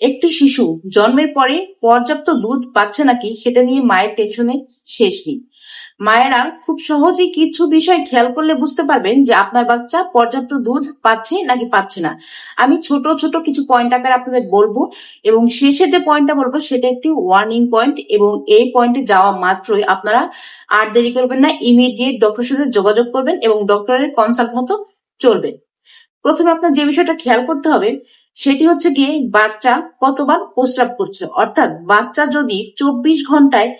একটি শিশু জন্মের পরে পর্যাপ্ত দুধ পাচ্ছে নাকি সেটা নিয়ে মায়ের টেনশনে শেষ নেই। মায়েরা খুব সহজেই কিছু বিষয় খেয়াল করলে বুঝতে পারবেন যে আপনার বাচ্চা পর্যাপ্ত দুধ পাচ্ছে নাকি পাচ্ছে না। আমি ছোট ছোট কিছু পয়েন্ট আকারে আপনাদের বলব এবং শেষে যে পয়েন্টটা বলব সেটা একটি ওয়ার্নিং পয়েন্ট এবং এই পয়েন্টে যাওয়া মাত্রই আপনারা আর দেরি করবেন না ইমিডিয়েট ডক্টরের সাথে যোগাযোগ করবেন এবং ডক্টরের কনসাল্ট মতো চলবেন প্রথমে আপনার যে বিষয়টা খেয়াল করতে হবে সেটি হচ্ছে গিয়ে বাচ্চা কতবার প্রস্রাব করছে। অর্থাৎ বাচ্চা যদি চব্বিশ ঘন্টায়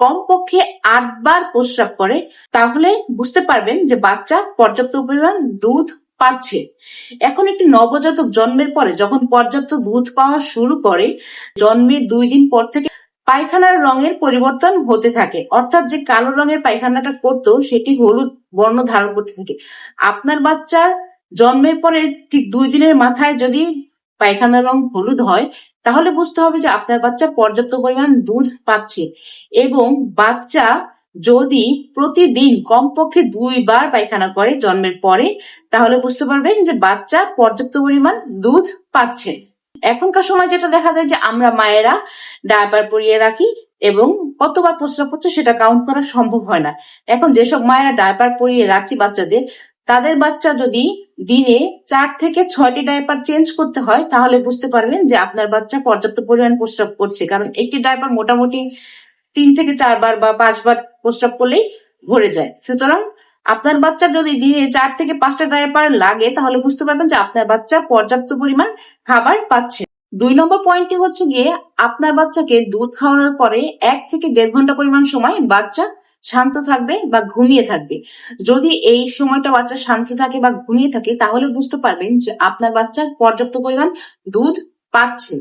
কমপক্ষে আটবার প্রস্রাব করে, তাহলে বুঝতে পারবেন যে বাচ্চা পর্যাপ্ত পরিমাণ দুধ পাচ্ছে। এখন একটি নবজাতক জন্মের পরে যখন পর্যাপ্ত দুধ পাওয়া শুরু করে, জন্মের দুই দিন পর থেকে পায়খানার রঙের পরিবর্তন হতে থাকে। অর্থাৎ যে কালো রঙের পায়খানাটা করতো, সেটি হলুদ বর্ণ ধারণ করতে থাকে। আপনার বাচ্চার জন্মের পরে ঠিক দুই দিনের মাথায় যদি পায়খানার রং হলুদ হয়, তাহলে বুঝতে হবে যে আপনার বাচ্চা পর্যাপ্ত পরিমাণ দুধ পাচ্ছে। এবং বাচ্চা যদি প্রতিদিন কমপক্ষে দুইবার পায়খানা করে জন্মের পরে, তাহলে বুঝতে পারবেন যে বাচ্চা পর্যাপ্ত পরিমাণ দুধ পাচ্ছে। এখনকার সময় যেটা দেখা যায় যে আমরা মায়েরা ডায়াপার পরিয়ে রাখি এবং কতবার প্রস্রাব হচ্ছে সেটা কাউন্ট করা সম্ভব হয় না। এখন যেসব মায়েরা ডায়াপার পরিয়ে রাখি বাচ্চাদের, তাদের বাচ্চা যদি দিনে চার থেকে ছয়টি ডাইপার চেঞ্জ করতে হয়, তাহলে বুঝতে পারবেন যে আপনার বাচ্চা পর্যাপ্ত পরিমাণ প্রস্রাব করছে। কারণ একটি ডাইপার মোটামুটি তিন থেকে চারবার বা পাঁচবার প্রস্রাব করলেই ভরে যায়। সুতরাং আপনার বাচ্চা যদি দিনে চার থেকে পাঁচটা ডাইপার লাগে, তাহলে বুঝতে পারবেন যে আপনার বাচ্চা পর্যাপ্ত পরিমাণ খাবার পাচ্ছে। দুই নম্বর পয়েন্টটি হচ্ছে গিয়ে, আপনার বাচ্চাকে দুধ খাওয়ানোর পরে এক থেকে দেড় ঘণ্টা পরিমাণ সময় বাচ্চা শান্ত থাকবে বা ঘুমিয়ে থাকবে। যদি এই সময়টা বাচ্চা শান্ত থাকে বা ঘুমিয়ে থাকে, তাহলে বুঝতে পারবেন যে আপনার বাচ্চা পর্যাপ্ত পরিমাণ দুধ পাচ্ছে।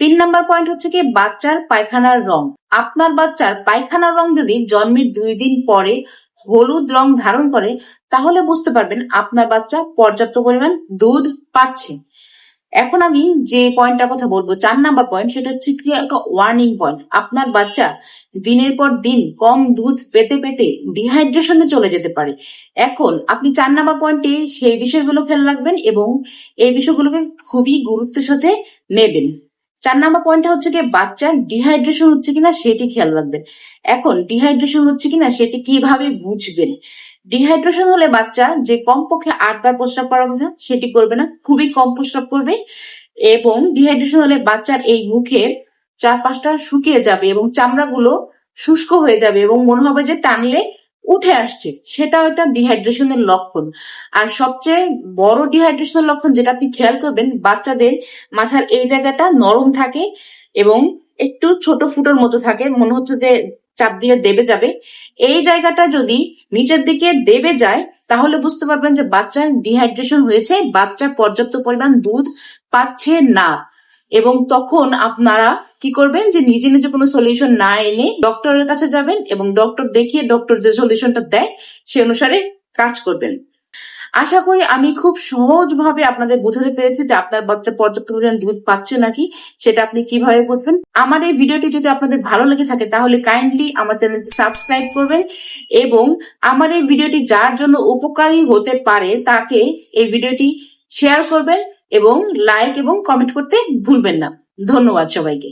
তিন নম্বর পয়েন্ট হচ্ছে কি, বাচ্চার পায়খানার রং। আপনার বাচ্চার পায়খানার রং যদি জন্মের দুই দিন পরে হলুদ রং ধারণ করে, তাহলে বুঝতে পারবেন আপনার বাচ্চা পর্যাপ্ত পরিমাণ দুধ পাচ্ছে। এখন আমি যে পয়েন্টটার কথা বলব, চার নাম্বার পয়েন্ট সেটা হচ্ছে কি একটা ওয়ার্নিং পয়েন্ট আপনার বাচ্চা দিনের পর দিন কম দুধ পেতে পেতে ডিহাইড্রেশনে চলে যেতে পারে। এখন আপনি চার নাম্বার পয়েন্টে সেই বিষয়গুলো খেয়াল রাখবেন এবং এই বিষয়গুলোকে খুবই গুরুত্বের সাথে নেবেন। চার নাম্বার পয়েন্টটা হচ্ছে কি বাচ্চার ডিহাইড্রেশন হচ্ছে কিনা সেটি খেয়াল রাখবেন। এখন ডিহাইড্রেশন হচ্ছে কিনা সেটি কীভাবে বুঝবেন? ডিহাইড্রেশন হলে বাচ্চা যে কমপক্ষে আটবার প্রস্রাব করার কথা, সেটি করবে না, খুবই কম প্রস্রাব করবে। এবং ডিহাইড্রেশন হলে বাচ্চার এই মুখের চার পাঁচটা শুকিয়ে যাবে এবং চামড়াগুলো শুষ্ক হয়ে যাবে এবং মনে হবে যে টানলে উঠে আসছে। সেটা একটা ডিহাইড্রেশনের লক্ষণ। আর সবচেয়ে বড় ডিহাইড্রেশনের লক্ষণ যেটা আপনি খেয়াল করবেন, বাচ্চাদের মাথার এই জায়গাটা নরম থাকে এবং একটু ছোট ফুটোর মতো থাকে। মনে হচ্ছে যে চাপ দিয়ে দেবে যাবে। এই জায়গাটা যদি নিচের দিকে দেবে যায়, তাহলে বুঝতে পারবেন যে বাচ্চার ডিহাইড্রেশন হয়েছে, বাচ্চা পর্যাপ্ত পরিমাণ দুধ পাচ্ছে না। এবং তখন আপনারা কি করবেন যে নিজে নিজে কোনো সলিউশন না এনে ডক্টরের কাছে যাবেন এবং ডক্টর দেখিয়ে ডক্টর যে সলিউশনটা দেয়, সে অনুসারে কাজ করবেন। আশা করি আমি খুব সহজভাবে আপনাদের বোঝাতে পেরেছি যে আপনার বাচ্চা পর্যাপ্ত পরিমাণ দুধ পাচ্ছে নাকি, সেটা আপনি কীভাবে বুঝবেন। আমার এই ভিডিওটি যদি আপনাদের ভালো লেগে থাকে, তাহলে কাইন্ডলি আমার চ্যানেলটি সাবস্ক্রাইব করবেন এবং আমার এই ভিডিওটি যার জন্য উপকারী হতে পারে, তাকে এই ভিডিওটি শেয়ার করবেন এবং লাইক এবং কমেন্ট করতে ভুলবেন না। ধন্যবাদ সবাইকে।